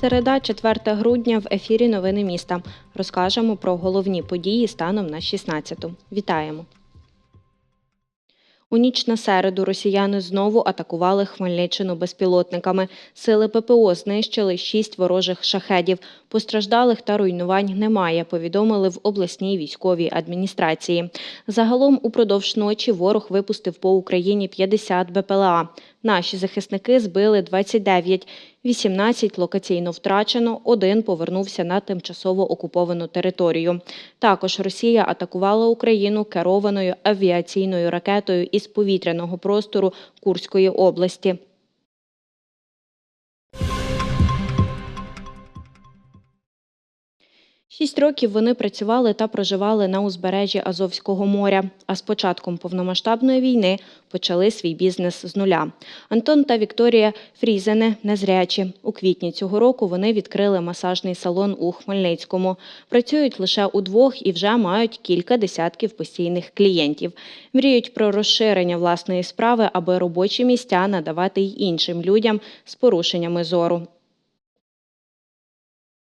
Середа, 4 грудня в ефірі Новини міста. Розкажемо про головні події станом на 16-ту. Вітаємо. У ніч на середу росіяни знову атакували Хмельниччину безпілотниками. Сили ППО знищили шість ворожих шахедів. Постраждалих та руйнувань немає, повідомили в обласній військовій адміністрації. Загалом упродовж ночі ворог випустив по Україні 50 БПЛА. Наші захисники збили 29, 18 локаційно втрачено, один повернувся на тимчасово окуповану територію. Також Росія атакувала Україну керованою авіаційною ракетою із повітряного простору Курської області. Шість років вони працювали та проживали на узбережжі Азовського моря. А з початком повномасштабної війни почали свій бізнес з нуля. Антон та Вікторія Фрізене незрячі. У квітні цього року вони відкрили масажний салон у Хмельницькому. Працюють лише удвох і вже мають кілька десятків постійних клієнтів. Мріють про розширення власної справи, аби робочі місця надавати й іншим людям з порушеннями зору.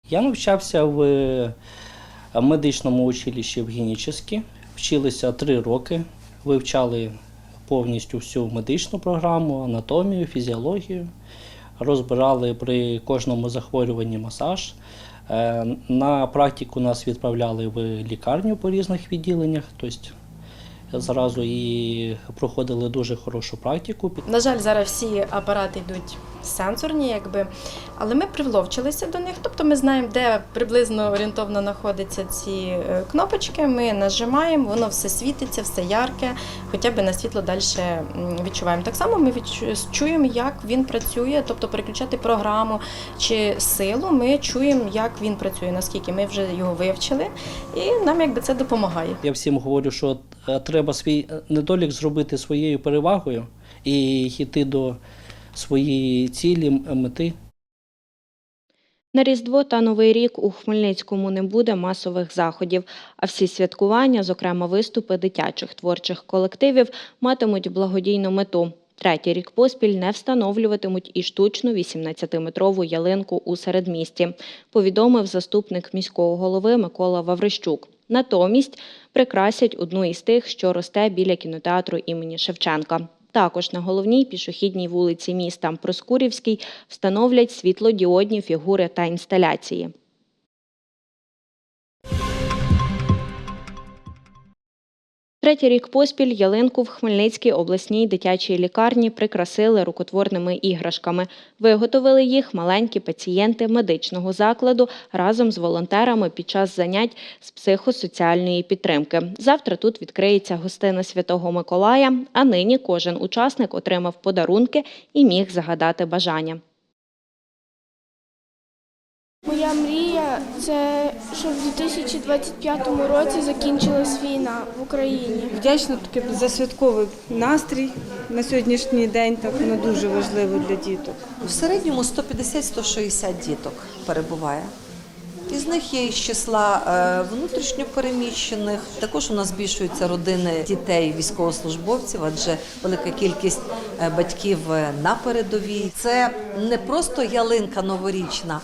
Я навчався в е, медичному училищі в Генічеській. Вчилися три роки, вивчали повністю всю медичну програму, анатомію, фізіологію, розбирали при кожному захворюванні масаж. Е, На практику нас відправляли в лікарню по різних відділеннях, тобто зразу і проходили дуже хорошу практику. На жаль, зараз всі апарати йдуть сенсорні, якби, але ми привловчилися до них. Тобто ми знаємо, де приблизно орієнтовно знаходяться ці е, кнопочки. Ми нажимаємо, воно все світиться, все ярке, хоча б на світло далі відчуваємо. Так само ми чуємо, як він працює, тобто переключати програму чи силу. Ми чуємо, як він працює, наскільки ми вже його вивчили, і нам якби це допомагає. Я всім говорю, що е, треба свій е, недолік зробити своєю перевагою і йти до своєї цілі, мети. На Різдво та Новий рік у Хмельницькому не буде масових заходів, а всі святкування, зокрема виступи дитячих творчих колективів, матимуть благодійну мету. Третій рік поспіль не встановлюватимуть і штучну 18-метрову ялинку у середмісті, повідомив заступник міського голови Микола Ваврищук. Натомість прикрасять одну із тих, що росте біля кінотеатру імені Шевченка. Також на головній пішохідній вулиці міста Проскурівській встановлять світлодіодні фігури та інсталяції. Третій рік поспіль ялинку в Хмельницькій обласній дитячій лікарні прикрасили рукотворними іграшками. Виготовили їх маленькі пацієнти медичного закладу разом з волонтерами під час занять з психосоціальної підтримки. Завтра тут відкриється гостина Святого Миколая, а нині кожен учасник отримав подарунки і міг загадати бажання. Моя мрія це щоб в 2025 році закінчилась війна в Україні. Вдячна таки за святковий настрій на сьогоднішній день. Так воно дуже важливо для діток. В середньому 150-160 діток перебуває. Із них є із числа е, внутрішньо переміщених. Також у нас збільшуються родини дітей військовослужбовців, адже велика кількість е, батьків е, на передовій. Це не просто ялинка новорічна,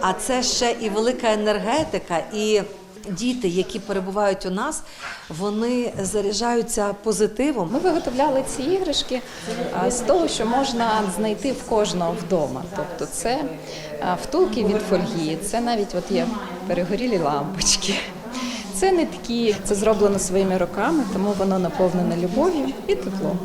а це ще і велика енергетика. І діти, які перебувають у нас, вони заряджаються позитивом. Ми виготовляли ці іграшки з того, що можна знайти в кожного вдома. Тобто це втулки від фольги, це навіть от є перегорілі лампочки. Це нитки, це зроблено своїми руками, тому воно наповнене любов'ю і теплом.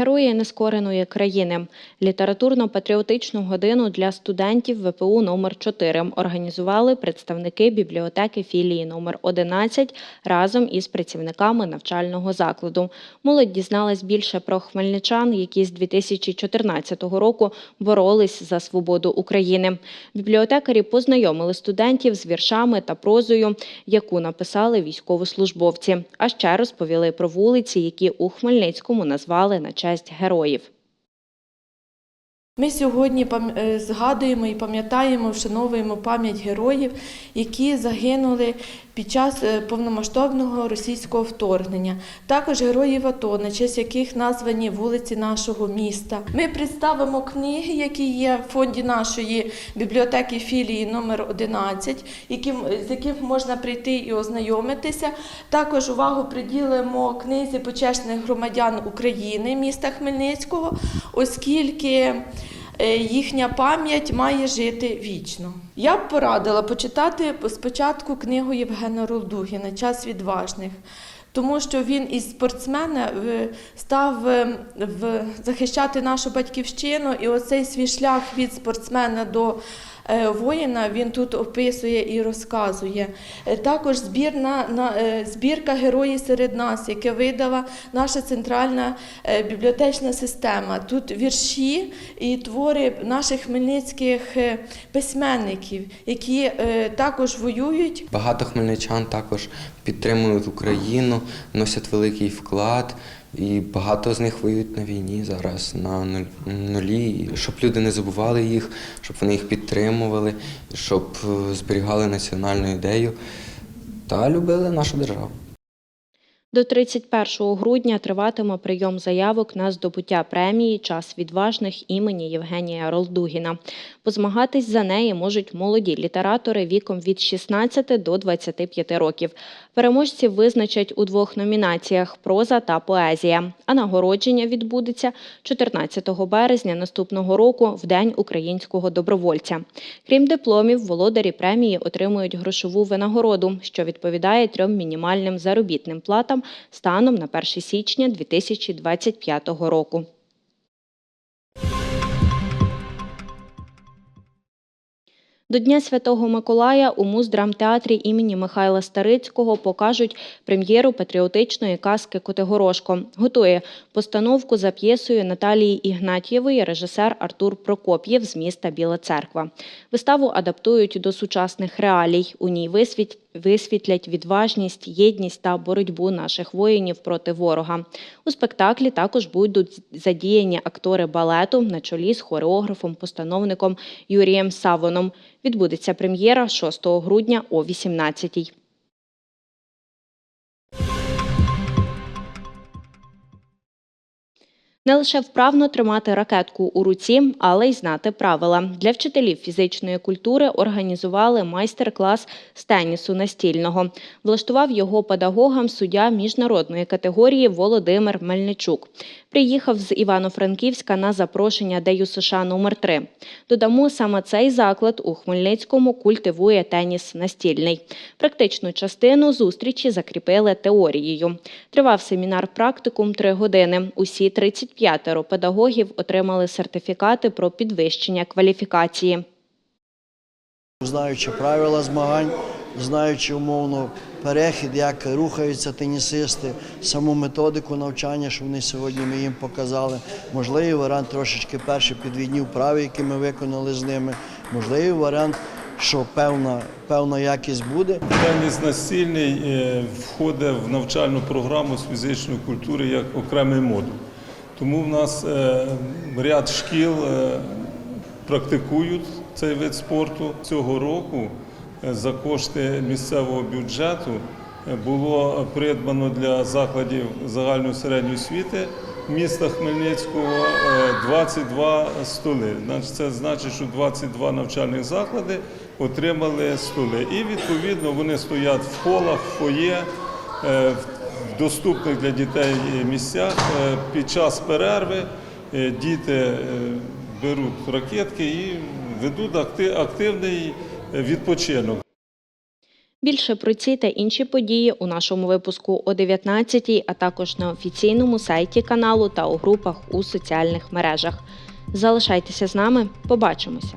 Герої нескореної країни. Літературно-патріотичну годину для студентів ВПУ номер 4 організували представники бібліотеки філії номер 11 разом із працівниками навчального закладу. Молодь дізналась більше про хмельничан, які з 2014 року боролись за свободу України. Бібліотекарі познайомили студентів з віршами та прозою, яку написали військовослужбовці. А ще розповіли про вулиці, які у Хмельницькому назвали на честь героїв. Ми сьогодні е, згадуємо і пам'ятаємо, вшановуємо пам'ять героїв, які загинули під час е, повномасштабного російського вторгнення. Також героїв АТО, на честь яких названі вулиці нашого міста. Ми представимо книги, які є в фонді нашої бібліотеки філії номер 11, яким, з яким можна прийти і ознайомитися. Також увагу приділимо книзі почесних громадян України міста Хмельницького, оскільки їхня пам'ять має жити вічно. Я б порадила почитати спочатку книгу Євгена Ролдугіна Час відважних. Тому що він із спортсмена е, став е, захищати нашу батьківщину, і оцей свій шлях від спортсмена до е, воїна він тут описує і розказує. Е, Також збірна на е, збірка Герої серед нас, яке видала наша центральна е, бібліотечна система. Тут вірші і твори наших хмельницьких е, письменників, які е, також воюють Багато хмельничан також підтримують Україну, носять великий вклад, і багато з них воюють на війні зараз на нулі. Щоб люди не забували їх, щоб вони їх підтримували, щоб е, зберігали національну ідею та любили нашу державу. До 31 грудня триватиме прийом заявок на здобуття премії Час відважних імені Євгенія Ролдугіна. Позмагатись за неї можуть молоді літератори віком від 16 до 25 років. Переможців визначать у двох номінаціях проза та поезія. А нагородження відбудеться 14 березня наступного року в День українського добровольця. Крім дипломів, володарі премії отримують грошову винагороду, що відповідає трьом мінімальним заробітним платам станом на 1 січня 2025 року. До Дня Святого Миколая у Муздрамтеатрі імені Михайла Старицького покажуть прем'єру патріотичної казки Котигорошко. Готує постановку за п'єсою Наталії Ігнатьєвої режисер Артур Прокоп'єв з міста Біла Церква. Виставу адаптують до сучасних реалій. У ній висвіт- висвітлять відважність, єдність та боротьбу наших воїнів проти ворога. У спектаклі також будуть задіяні актори балету на чолі з хореографом-постановником Юрієм Савоном. Відбудеться прем'єра 6 грудня о 18-й. Не лише вправно тримати ракетку у руці, але й знати правила. Для вчителів фізичної культури організували майстер-клас з тенісу настільного. Влаштував його педагогам суддя міжнародної категорії Володимир Мельничук. Приїхав з Івано-Франківська на запрошення ДЮ США номер 3 Додамо, саме цей заклад у Хмельницькому культивує теніс настільний. Практичну частину зустрічі закріпили теорією. Тривав семінар практикум три години. Усі 35 педагогів отримали сертифікати про підвищення кваліфікації. Знаючи правила змагань, знаючи умовно перехід, як рухаються тенісисти, саму методику навчання, що вони сьогодні ми їм показали. Можливий варіант трошечки перші підвідні вправи, які ми виконали з ними. Можливий варіант, що певна, певна якість буде. Теніс настільний е, входить в навчальну програму з фізичної культури як окремий модуль. Тому в нас е, ряд шкіл е, практикують цей вид спорту. Цього року е, за кошти місцевого бюджету було придбано для закладів загальної середньої освіти міста Хмельницького е, 22 столи. Це значить, що 22 навчальних заклади отримали столи. І відповідно вони стоять в холах, в фоє, в доступних для дітей місцях. Е, Під час перерви е, діти е, беруть ракетки і ведуть активний відпочинок. Більше про ці та інші події у нашому випуску о 19-й, а також на офіційному сайті каналу та у групах у соціальних мережах. Залишайтеся з нами, побачимося!